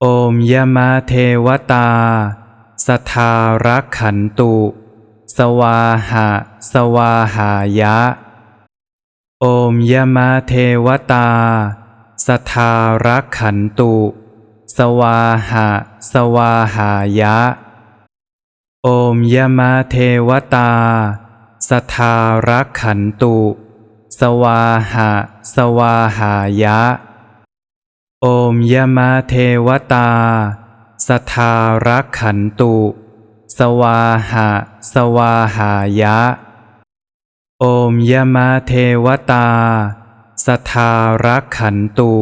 โอมยมาเทวตา สทารักขันตุ สวาหะ สวาหายะ โอมยมาเทวตา สทารักขันตุ สวาหะ สวาหายะ โอมยมาเทวตา สทารักขันตุ สวาหะ สวาหายะ โอมยมาเทวตา สทารักขันตุ สวาหะ สวาหายะ โอมยมาเทวตา สทารักขันตุ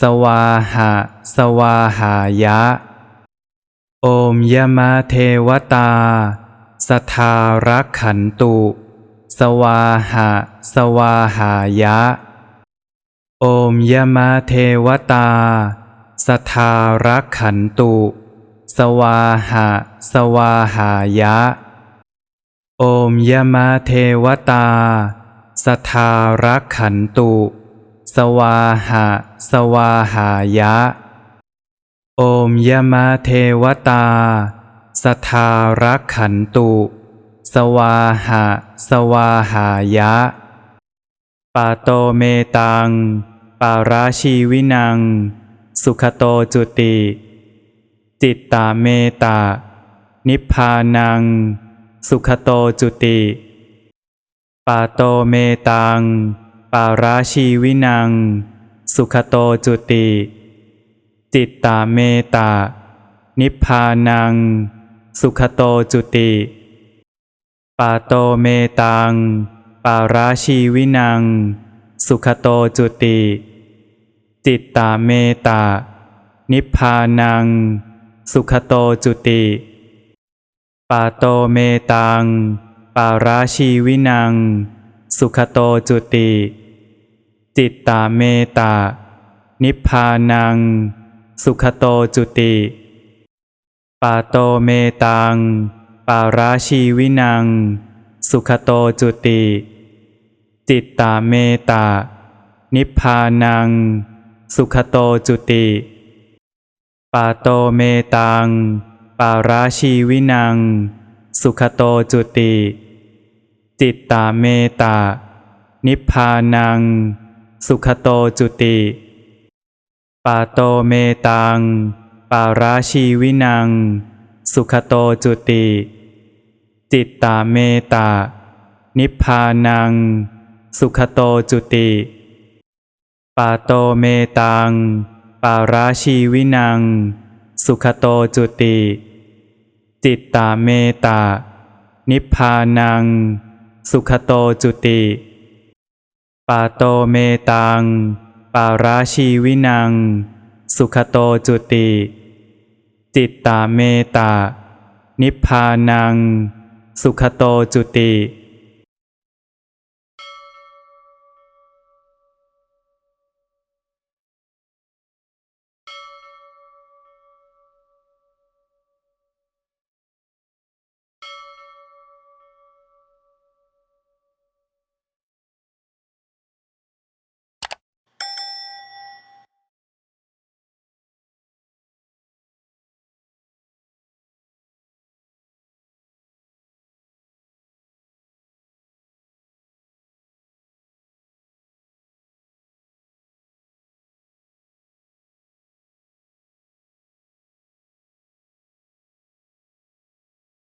สวาหะ สวาหายะ โอมยมาเทวตา สทารักขันตุ สวาหะ สวาหายะ โอมยมาเทวตา สทารักขันตุ สวาหะ สวาหายะ โอมยมาเทวตา สทารักขันตุ สวาหะ สวาหายะ โอมยมาเทวตา สทารักขันตุ สวาหะ สวาหายะปาโตเมตัง ปาราชีวินัง สุขโตจุติ จิตตาเมตา นิพพานัง สุขโตจุติ ปาโตเมตัง ปาราชีวินัง สุขโตจุติ จิตตาเมตา นิพพานัง สุขโตจุติ ปาโตเมตัง ปาราชีวินัง สุขโตจุติ จิตตาเมตา นิพพานัง สุขโตจุติ ปาโตเมตัง ปาราชีวินัง สุขโตจุติ จิตตาเมตา นิพพานัง สุขโตจุติ ปาโตเมตัง ปาราชีวินัง สุขโตจุติ จิตตาเมตานิพพานัง สุขโตจุติ ปาโตเมตัง ปาราชีวินัง สุขโตจุติ จิตตาเมตา นิพพานัง สุขโตจุติ ปาโตเมตัง ปาราชีวินัง สุขโตจุติ จิตตาเมตา นิพพานัง สุขโตจุติ ปาโตเมตัง ปาราชีวินัง สุขโตจุติ จิตตาเมตา นิพพานัง สุขโตจุติ ปาโตเมตัง ปาราชีวินัง สุขโตจุติ จิตตาเมตา นิพพานัง สุขโตจุติ